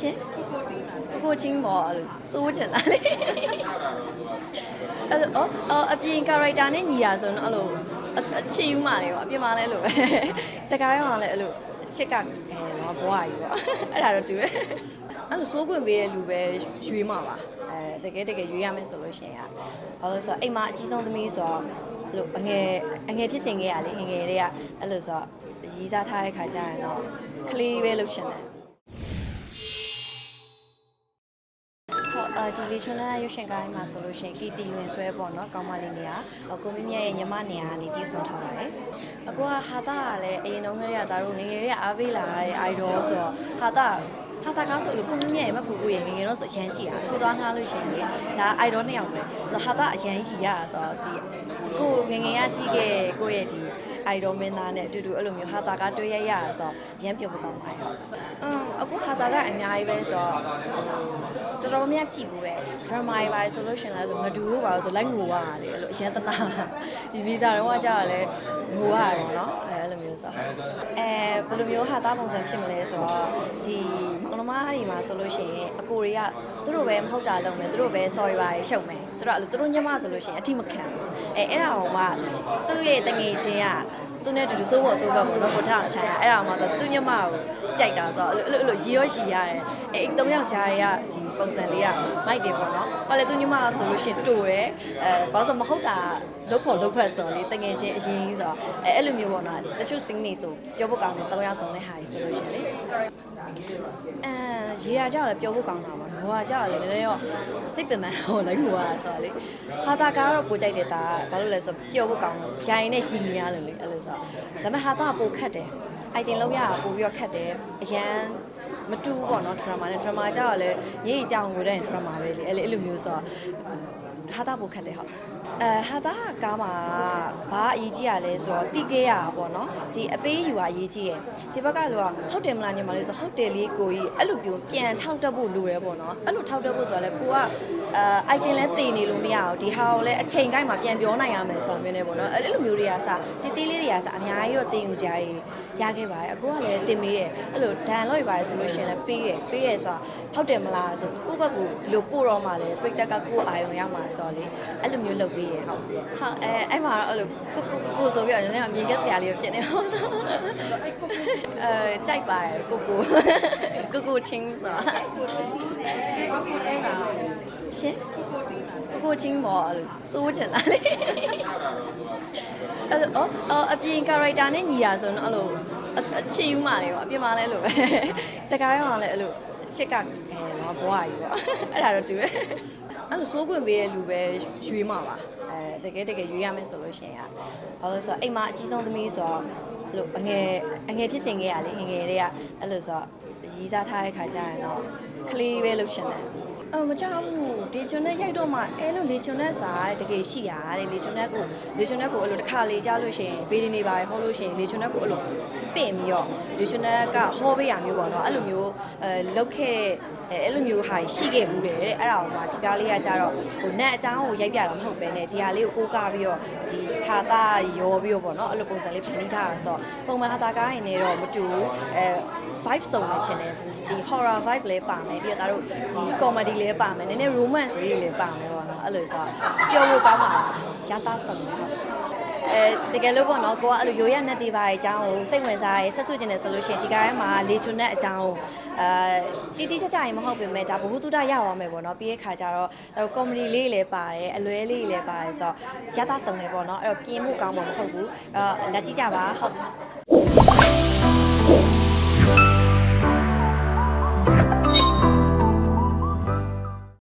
ရှင်ကိုကိုချင်းပေါ့အဲ့လိုစိုးချင်တာလေအဲ့လိုအော်အော်အပြင် character နဲ့ညီတာဆိုတော့အဲ့လိုအအချစ်ယူမှလေပေါ့အပြင်မှာလည်းအဲ့လိုပဲစကားရောကလည်းအဲ့လိုအချစ်ကအဲတော့ဘွားကြီးပေါ့အဲ့ဒါတော့တူတယ်အဲ့လိုစိုးခွင့်ပေးတဲ့လူပဲရွေးမှာပါအဲတကယ်တကယ်ရွေးရမယ်ဆိုလို့ရှိရင်อ่ะဘာလို့လဲဆိုတော့အိမ်မှာအကြီးဆုံးသမီးဆိုတော့အဲ့လိုအငယ်အငယ်ဖြစ်စဉ်ခဲ့ရလေငယ်ငယ်တွေကအဲ့လိုဆိုတော့ရီးစားထားတဲ့ခါကျရင်တော့ကလေးပဲလှုပ်ရှင်တယ် အာဒီလီချွန်နာရုပ်ရှင်ကိုင်းမှာဆိုလို့ရှိရင်ကီတီလွင်ဆွဲပေါ့နော်ကောင်းမလေးနေရအကိုမင်းမြတ်ရဲ့ညီမနေရာကနေတည်ဆောင်ထားပါတယ်အကိုကဟာတာကလည်းအရင်တုန်းကတည်းကဒါတို့ငယ်ငယ်လေးကအားပေးလာတဲ့ idol ဆိုတော့ဟာတာဟာတာကားဆိုလို့ကိုမင်းမြတ်ရဲ့မဖူဖူရဲ့ငယ်ငယ်တော့ဆိုအရန်ကြည့်တာကိုသွားငှားလို့ရှိရင်လေဒါ idol နှစ်ယောက်ပဲဆိုဟာတာအရန်ကြီးရတာဆိုတော့ဒီကိုငယ်ငယ်ကကြည့်ခဲ့ကိုရဲ့ဒီ idol မင်းသားနဲ့အတူတူအဲ့လိုမျိုးဟာတာကတွေ့ရရဆိုတော့ရမ်းပြုံးမကောင်းပါရဲ့ဟုတ်အမ်အခုဟာတာကအများကြီးပဲဆိုတော့တော်တော်များကြည့်ဘူးပဲ drama တွေပါဆိုလို့ရှရင်လည်းငဒူတို့ပါဆိုလိုက်ငိုရတာလေအဲ့လိုအရင်တနာဒီဗီဇာတော့ကကြာလဲငိုရတယ်ပေါ့နော်အဲအဲ့လိုမျိုးဆိုအဲဘယ်လိုမျိုးဟာသားပုံစံဖြစ်မလဲဆိုတော့ဒီမောင်နှမတွေမှာဆိုလို့ရှိရင်အကိုတွေကသူတို့ပဲမဟုတ်တာလုပ်မယ်သူတို့ပဲ sorry ပါရှုံမယ်သူတို့ကသူတို့ညမဆိုလို့ရှိရင်အတိမခံဘူး အဲအဲ့ဒါဟောမှသူ့ရဲ့တငယ်ချင်းကသူနဲ့တူတူစိုးဖို့စိုးဖို့ပေါ့နော်ကိုထားအောင်ဆိုင်ရအဲ့ဒါမှတော့သူညမကိုကြိုက်တာဆိုတော့အဲ့လိုအဲ့လိုရီရောရီရတယ်အဲ့အဲ့သုံးယောက်ကြားတွေကဒီပုံစံလေးကမိုက်တယ်ပေါ့နော်ဟောလေသူညမဆိုလို့ရှိရင်တူတယ်အဲဘာလို့ဆိုမဟုတ်တာလုတ်ဖို့လုတ်ဖက်ဆိုတော့လေတငယ်ချင်းအရင်ကြီးဆိုတော့အဲအဲ့လိုမျိုးပေါ့နော်တချို့ sing နေဆိုပြောဖို့ကောင်းတယ်သုံးယောက်စုံတဲ့ဟာကြီးဆိုလို့ရှိရင်လေအဲရေရကြတော့ပြောဖို့ကောင်းတာပေါ့ နော်ဘောကကြတော့လေနည်းနည်းတော့စိတ်ပင်ပန်းတော့လိုက်လို့ပါဆိုတော့လေဟာတာကားတော့ပိုကြိုက်တယ်ဒါကဘာလို့လဲဆိုတော့ပြောဖို့ကောင်းလို့ရိုင်နဲ့ရှီနေရလို့လေအဲ့လိုဆိုတော့ဒါပေမဲ့ဟာတာကပိုခတ်တယ် item လောက်ရတာပိုပြီးတော့ခတ်တယ်အရန်မတူဘူးပေါ့နော် drama နဲ့ drama ကြောက်ရလဲညည်ကြောင်ကိုတဲ့ drama ပဲလေအဲ့လေအဲ့လိုမျိုးဆိုတော့ ဟာတာပိုခတ်တယ်ဟုတ်အဲဟာတာကားမှာဘာအရေးကြီးရလဲဆိုတော့တိကေးရတာပေါ့နော်ဒီအပေးယူတာအရေးကြီးရယ်ဒီဘက်ကလူကဟုတ်တယ်မလားညီမလေးဆိုဟုတ်တယ်လေးကိုကြီးအဲ့လိုပြောပြန်ထောက်တက်ဖို့လိုတယ်ပေါ့နော်အဲ့လိုထောက်တက်ဖို့ဆိုတာလဲကိုကအဲ item လဲတည်နေလို့မရအောင်ဒီဟာကိုလဲအချိန်ကိုက်မှာပြန်ပြောနိုင်ရမယ်ဆိုတော့မျိုးနဲ့ပေါ့နော်အဲ့လိုမျိုးတွေကစတီးတီးလေးတွေကစအများကြီးတော့တင်ယူကြရရခဲ့ပါတယ်အကိုကလည်းတင်မေးတယ်အဲ့လိုဒန်လို့ရပါတယ်ဆိုလို့ရှိရင်လည်းပေးတယ်ပေးတယ်ဆိုတာဟုတ်တယ်မလားဆိုကိုယ့်ဘက်ကဒီလိုပို့တော့မှလည်းပြိတက်ကကိုယ်အာရုံရောက်မှာဆိုတော့လေအဲ့လိုမျိုးလုပ်ပေးရဟုတ်ဟုတ်အဲအဲ့မှာတော့အဲ့လိုကိုကိုကိုဆိုပြီးတော့နည်းနည်းအမြင်ကက်စရာလေးဖြစ်နေဟုတ်နော်အဲကြိုက်ပါတယ်ကိုကိုကိုကိုချင်းဆိုတာရှင်ကိုကိုချင်းပေါ့အဲ့လိုစိုးချင်တာလေအဲ့လိုအော်အော်အပြင် character နဲ့ညီတာဆိုတော့အဲ့လိုအအချစ်ယူမှလေပေါ့အပြင်မှာလည်းအဲ့လိုပဲစကားရောကလည်းအဲ့လိုအချစ်ကအဲတော့ဘွားကြီးပေါ့အဲ့ဒါတော့တူတယ် အဲ့လိုစိုးခွင့်ပေးတဲ့လူပဲရွေးမှာပါအဲတကယ်တကယ်ရွေးရမယ်ဆိုလို့ရှိရင်อ่ะဘာလို့လဲဆိုတော့အိမ်မှာအကြီးဆုံးသမီးဆိုတော့အဲ့လိုအငယ်အငယ်ဖြစ်စဉ်ခဲ့ရလေငယ်ငယ်တွေကအဲ့လိုဆိုတော့ရီးစားထားတဲ့ခါကျရင်တော့ကလေးပဲလှုပ်ရှင်တယ်အော်မကြောက်ဘူးဒီချွန်နဲ့ရိုက်တော့မှအဲလိုလေချွန်နဲ့စားတဲ့တကယ်ရှိရတဲ့လေချွန်နဲ့ကိုလေချွန်နဲ့ကိုအဲ့လိုတစ်ခါလေကြားလို့ရှိရင်ဘေးဒီနေပါဟောလို့ရှိရင်လေချွန်နဲ့ကိုအဲ့လို ပင့်ပြီးတော့လေချွန်နဲ့ကဟောပေးရမျိုးပေါ့နော်အဲ့လိုမျိုးအဲလောက်ခဲ့တဲ့အဲအဲ့လိုမျိုးဟာရှိခဲ့မှုတယ်တဲ့အဲ့ဒါကိုမှဒီကားလေးကကြတော့ဟိုနက်အချောင်းကိုရိုက်ပြတာမဟုတ်ပဲねဒီဟာလေးကိုကိုးကားပြီးတော့ဒီဟာသားရောပြီးတော့ပေါ့နော်အဲ့လိုပုံစံလေးဖန်တီးထားတာဆိုတော့ပုံမှန်ဟာသားကားရင်လည်းတော့မတူဘူးအဲ vibe စုံနေချင်တယ်ဒီ horror vibe လည်းပါမယ်ပြီးတော့ဒါတို့ဒီ comedy လည်းပါမယ်နည်းနည်း romance လေးလည်းပါမယ်ပေါ့နော်အဲ့လိုဆိုတော့ပျော်ဖို့ကောင်းပါရတာစုံတယ်ဟုတ် အဲတကယ်လို့ပေါ့နော်ကိုကအဲ့လိုရိုးရနက်တွေပါအကြောင်းကိုစိတ်ဝင်စားရဲဆက်ဆွကျင်တယ်ဆိုလို့ရှိရင်ဒီကားထဲမှာလေချွန်တဲ့အကြောင်းကိုအဲတီတီချာချာရင်မဟုတ်ပေမဲ့ဒါဘ ഹു တုဒရရမယ်ပေါ့နော်ပြီးရဲ့ခါကျတော့အဲ့တော့ comedy လေးလည်းပါတယ်အလွဲလေးလည်းပါတယ်ဆိုတော့ရတာစုံတယ်ပေါ့နော်အဲ့တော့ပြင်မှုကောင်းမှာမဟုတ်ဘူးအဲ့တော့လက်ကြည့်ကြပါဟုတ်